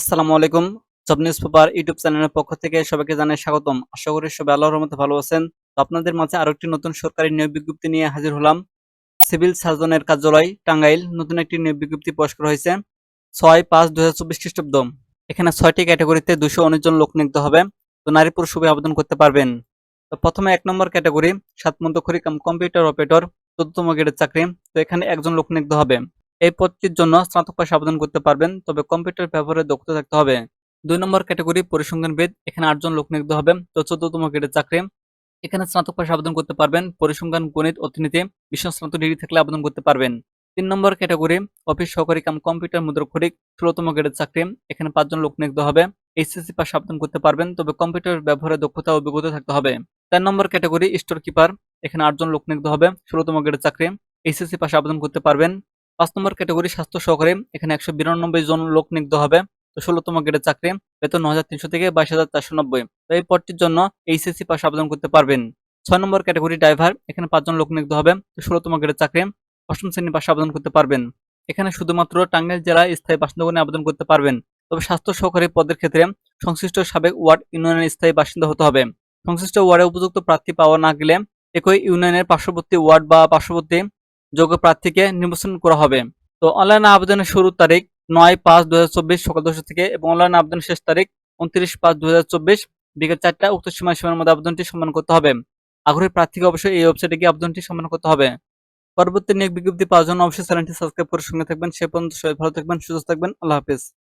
আসসালামু আলাইকুম। Job news paper YouTube চ্যানেলের পক্ষ থেকে সবাইকে জানাই স্বাগতম। আশা করি সবাই আল্লাহর রহমতে ভালো আছেন। তো আপনাদের মাঝে আরও একটি নতুন সরকারি নিয়োগ বিজ্ঞপ্তি নিয়ে হাজির হলাম। সিভিল সার্জনের কার্যালয়, টাঙ্গাইল, নতুন একটি নিয়োগ বিজ্ঞপ্তি প্রকাশ করা হয়েছে। ছয় পাঁচ দুই হাজার চব্বিশ খ্রিস্টাব্দ। এখানে ছয়টি ক্যাটাগরিতে দুশো উনিশ জন লোক নিয়োগ হবে। তো নারী পুরুষ সবাই আবেদন করতে পারবেন। তো প্রথমে এক নম্বর ক্যাটাগরি, সাত মন্তখরি কাম কম্পিউটার অপারেটর, চোদ্দতম গ্রেডের চাকরি। তো এখানে একজন লোক নিয়োগ হবে। এই পদটির জন্য স্নাতক পাশে আবেদন করতে পারবেন, তবে কম্পিউটার ব্যবহারে দক্ষতা থাকতে হবে। দুই নম্বর ক্যাটাগরি পরিসংখ্যানবিদ এখানে আটজন লোক নিয়োগ হবে, তো চোদ্দতম গ্রেডের চাকরি। এখানে স্নাতক পাশে আবেদন করতে পারবেন, পরিসংখ্যান, গণিত, অর্থনীতি বিশেষ স্নাতক ডিগ্রি থাকলে আবেদন করতে পারবেন। তিন নম্বর ক্যাটাগরি, অফিস সহকারী কাম, কম্পিউটার মুদ্রক্ষরিক ষোলোতম গ্রেডের চাকরি, এখানে পাঁচজন লোক নিয়োগ হবে, এইচএসসি পাশে আবেদন করতে পারবেন, তবে কম্পিউটার ব্যবহারে দক্ষতা অভিজ্ঞতা থাকতে হবে। চার নম্বর ক্যাটাগরি স্টোর কিপার এখানে আটজন লোক নিয়োগ হবে, ষোলোতম গ্রেডের চাকরি, এইচএসসি পাশে আবেদন করতে পারবেন পাঁচ নম্বর ক্যাটাগরি স্বাস্থ্য সহকারী, এখানে একশো বিরানব্বই জন লোক নিয়োগ হবে। ষোলোতম গ্রেডের চাকরি, বেতন ন হাজার তিনশো থেকে বাইশ হাজার চারশো নব্বই। তো এই পদটির জন্য এইচএসসি পাশে আবেদন করতে পারবেন। ছয় নম্বর ক্যাটাগরি ড্রাইভার, এখানে পাঁচজন লোক নিয়োগ হবে। তো ষোলোতম গ্রেডের চাকরি, অষ্টম শ্রেণির পাশে আবেদন করতে পারবেন। এখানে শুধুমাত্র টাঙ্গাইল জেলায় স্থায়ী বাসিন্দাগণে আবেদন করতে পারবেন। তবে স্বাস্থ্য সহকারী পদের ক্ষেত্রে সংশ্লিষ্ট সাবেক ওয়ার্ড ইউনিয়নের স্থায়ী বাসিন্দা হতে হবে। সংশ্লিষ্ট ওয়ার্ডে উপযুক্ত প্রার্থী পাওয়া না গেলে একই ইউনিয়নের পার্শ্ববর্তী ওয়ার্ড বা পার্শ্ববর্তী যোগ্য প্রার্থীকে নির্বাচন করা হবে। তো অনলাইন আবেদনের শুরু তারিখ নয় পাঁচ দু সকাল দশটা থেকে এবং অনলাইন আবেদনের শেষ তারিখ উনত্রিশ পাঁচ দু বিকেল চারটা উক্ত সময় সীমার মধ্যে আবেদনটি সম্মান করতে হবে। আগ্রহী প্রার্থীকে অবশ্যই এই ওয়েবসাইটে গিয়ে আবেদনটি সম্মান করতে হবে। পরবর্তী নিয়োগ বিজ্ঞপ্তি পাওয়ার জন্য অবশ্যই চ্যানেলটি সাবস্ক্রাইব করে সঙ্গে থাকবেন। সে পর্যন্ত সবাই ভালো থাকবেন, সুস্থ থাকবেন। আল্লাহ হাফিজ।